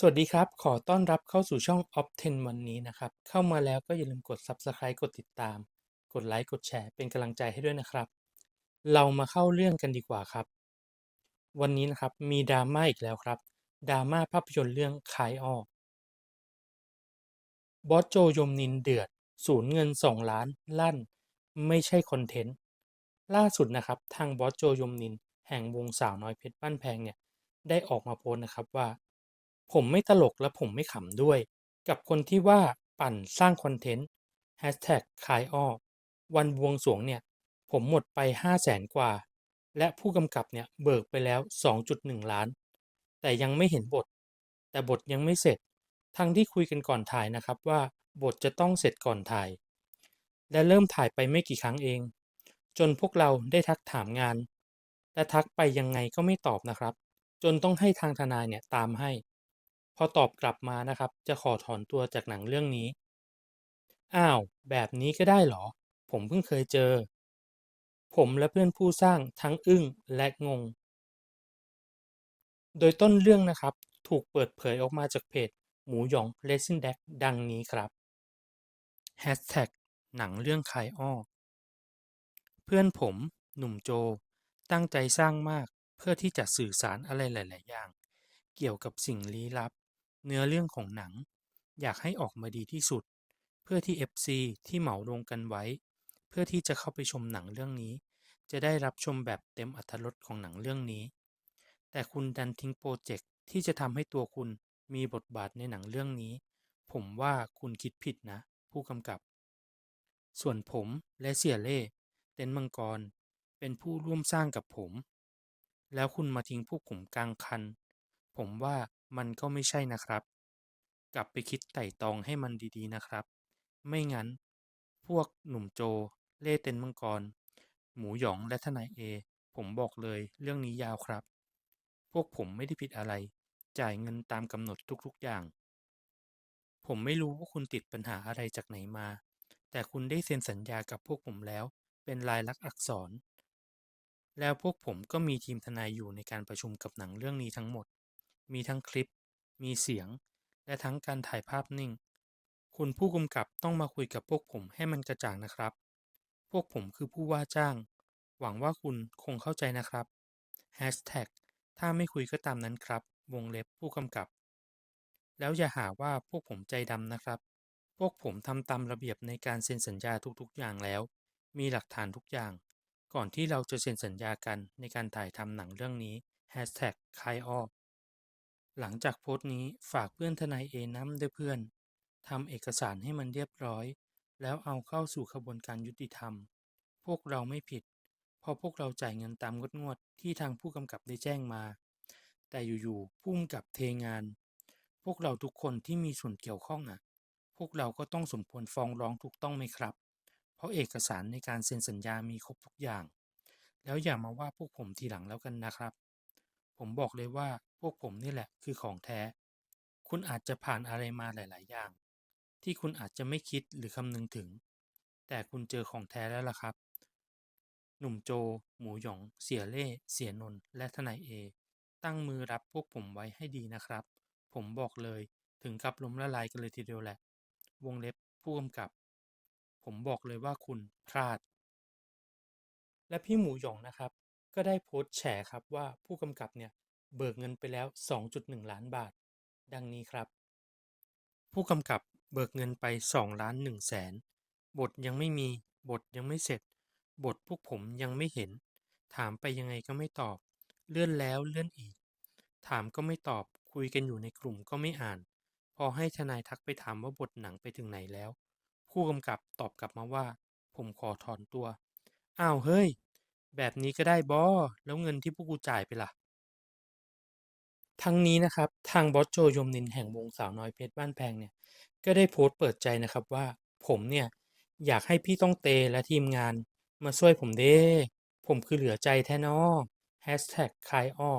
สวัสดีครับ ขอต้อนรับเข้าสู่ช่อง Op 10 วันนี้นะครับ เข้ามาแล้วก็อย่าลืมกด Subscribe กดติดตาม กดไลค์กดแชร์เป็นกำลังใจให้ด้วยนะครับ เรามาเข้าเรื่องกันดีกว่าครับ วันนี้นะครับมีดราม่าอีกแล้วครับดราม่าภาพยนตร์เรื่องคายออก บอสโจยมนินเดือด สูญเงิน 2 ล้านลั่น ไม่ใช่คอนเทนต์ ล่าสุดนะครับ ทางบอสโจยมนิน แห่งวงสาวน้อยเพชรบ้านแพงเนี่ยได้ออกมาโพสต์นะครับว่า ผมไม่ตลกและผมไม่ขำด้วย กับคนที่ว่าปั่นสร้างคอนเทนต์ Hashtag คายอ้อวันบวงสรวงเนี่ย ผมหมดไป 5 0 0แสนกว่า และผู้กำกับเนี่ยเบิกไปแล้ว 2.1 ล้าน แต่ยังไม่เห็นบท แต่บทยังไม่เสร็จ ทั้งที่คุยกันก่อนถ่ายนะครับว่าบทจะต้องเสร็จก่อนถ่าย และเริ่มถ่ายไปไม่กี่ครั้งเอง จนพวกเราได้ทักถามงาน แต่ทักไปยังไงก็ไม่ตอบนะครับ จนต้องให้ทางทนายเนี่ยตามให้ พอตอบกลับมานะครับ จะขอถอนตัวจากหนังเรื่องนี้ อ้าว แบบนี้ก็ได้เหรอ ผมเพิ่งเคยเจอ ผมและเพื่อนผู้สร้างทั้งอึ้งและงง โดยต้นเรื่องนะครับ ถูกเปิดเผยออกมาจากเพจ หมูหยองเลซินแดกดังนี้ครับ Hashtag หนังเรื่องคายอ้อเพื่อนผม หนุ่มโจ ตั้งใจสร้างมากเพื่อที่จะสื่อสารอะไรหลาย ๆ อย่าง เกี่ยวกับสิ่งลี้ลับ เนื้อเรื่องของหนัง อยากให้ออกมาดีที่สุด เพื่อที่ FC ที่เหมาลงกันไว้ เพื่อที่จะเข้าไปชมหนังเรื่องนี้ จะได้รับชมแบบเต็มอรรถรสของหนังเรื่องนี้ แต่คุณดันทิ้งโปรเจกต์ที่จะทำให้ตัวคุณมีบทบาทในหนังเรื่องนี้ ผมว่าคุณคิดผิดนะ ผู้กำกับ ส่วนผมและเสียเล่เต็นมังกร เป็นผู้ร่วมสร้างกับผม แล้วคุณมาทิ้งพวกผมกลางคัน ผมว่า มันก็ไม่ใช่นะครับ กลับไปคิดไต่ตองให้มันดี ๆ นะครับ ไม่งั้น พวกหนุ่มโจ เล่เต็นมังกร หมูหยองและทนายเอ ผมบอกเลยเรื่องนี้ยาวครับ พวกผมไม่ได้ผิดอะไร จ่ายเงินตามกำหนดทุกๆอย่าง ผมไม่รู้ว่าคุณติดปัญหาอะไรจากไหนมา แต่คุณได้เซ็นสัญญากับพวกผมแล้ว เป็นลายลักษณ์อักษร แล้วพวกผมก็มีทีมทนายอยู่ในการประชุมกับหนังเรื่องนี้ทั้งหมด มีทั้งคลิป มีเสียง และทั้งการถ่ายภาพนิ่ง คุณผู้กำกับต้องมาคุยกับพวกผมให้มันกระจ่างนะครับ พวกผมคือผู้ว่าจ้าง หวังว่าคุณคงเข้าใจนะครับ Hashtag ถ้าไม่คุยก็ตามนั้นครับ วงเล็บผู้กำกับ แล้วอย่าหาว่าพวกผมใจดำนะครับ พวกผมทำตามระเบียบในการเซ็นสัญญาทุกๆ อย่างแล้ว มีหลักฐานทุกอย่าง ก่อนที่เราจะเซ็นสัญญากันในการถ่ายทำหนังเรื่องนี้ Hashtag คายออก หลังจากโพสต์นี้ฝากเพื่อนทนายเอน้ำด้วยเพื่อนทำเอกสารให้มันเรียบร้อย แล้วเอาเข้าสู่ขบวนการยุติธรรม พวกเราไม่ผิด เพราะพวกเราจ่ายเงินตามงวดที่ทางผู้กำกับได้แจ้งมา แต่อยู่ๆผู้กำกับเทงาน พวกเราทุกคนที่มีส่วนเกี่ยวข้องอะ พวกเราก็ต้องสมควรฟ้องร้องถูกต้องไหมครับ เพราะเอกสารในการเซ็นสัญญามีครบทุกอย่าง แล้วอย่ามาว่าพวกผมทีหลังแล้วกันนะครับ ผมบอกเลยว่าพวกผมนี่แหละคือของแท้ คุณอาจจะผ่านอะไรมาหลาย ๆ อย่าง ที่คุณอาจจะไม่คิดหรือคำนึงถึง แต่คุณเจอของแท้แล้วล่ะครับ หนุ่มโจ หมูหยอง เสียเล่ เสียนนและทนายเอ ตั้งมือรับพวกผมไว้ให้ดีนะครับ ผมบอกเลยถึงกับล้มละลายกันเลยทีเดียวแหละ วงเล็บผู้กำกับ ผมบอกเลยว่าคุณพลาด และพี่หมูหยองนะครับ ก็ได้โพสต์แฉครับว่าผู้กำกับเนี่ยเบิกเงินไปแล้ว 2.1 ล้านบาท ดังนี้ครับ ผู้กำกับเบิกเงินไป 2 ล้าน1แสนบทยังไม่มีบทยังไม่เสร็จ บทพวกผมยังไม่เห็น ถามไปยังไงก็ไม่ตอบ เลื่อนแล้วเลื่อนอีก ถามก็ไม่ตอบคุยกันอยู่ในกลุ่มก็ไม่อ่าน พอให้ทนายทักไปถามว่าบทหนังไปถึงไหนแล้ว ผู้กำกับตอบกลับมาว่า ผมขอถอนตัวอ้าวเฮ้ย แบบนี้ก็ได้บอแล้วเงินที่พวกกูจ่ายไปล่ะ ทั้งนี้นะครับ ทางบอสโจยมนินแห่งวงสาวน้อยเพชรบ้านแพงเนี่ย ก็ได้โพสต์เปิดใจนะครับว่าผมเนี่ยอยากให้พี่ต้องเตและทีมงานมาช่วยผมเด้ ผมคือเหลือใจแท้นอ Hashtag คายอ้อ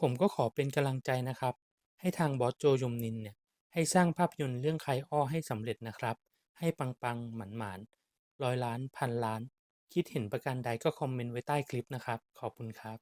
ผมก็ขอเป็นกำลังใจนะครับ ให้ทางบอสโจยมนินเนี่ยให้สร้างภาพยนตร์เรื่องคายอ้อให้สำเร็จนะครับ ให้ปังๆหมันๆร้อยล้านพันล้าน คิดเห็นประการใดก็คอมเมนต์ไว้ใต้คลิปนะครับ ขอบคุณครับ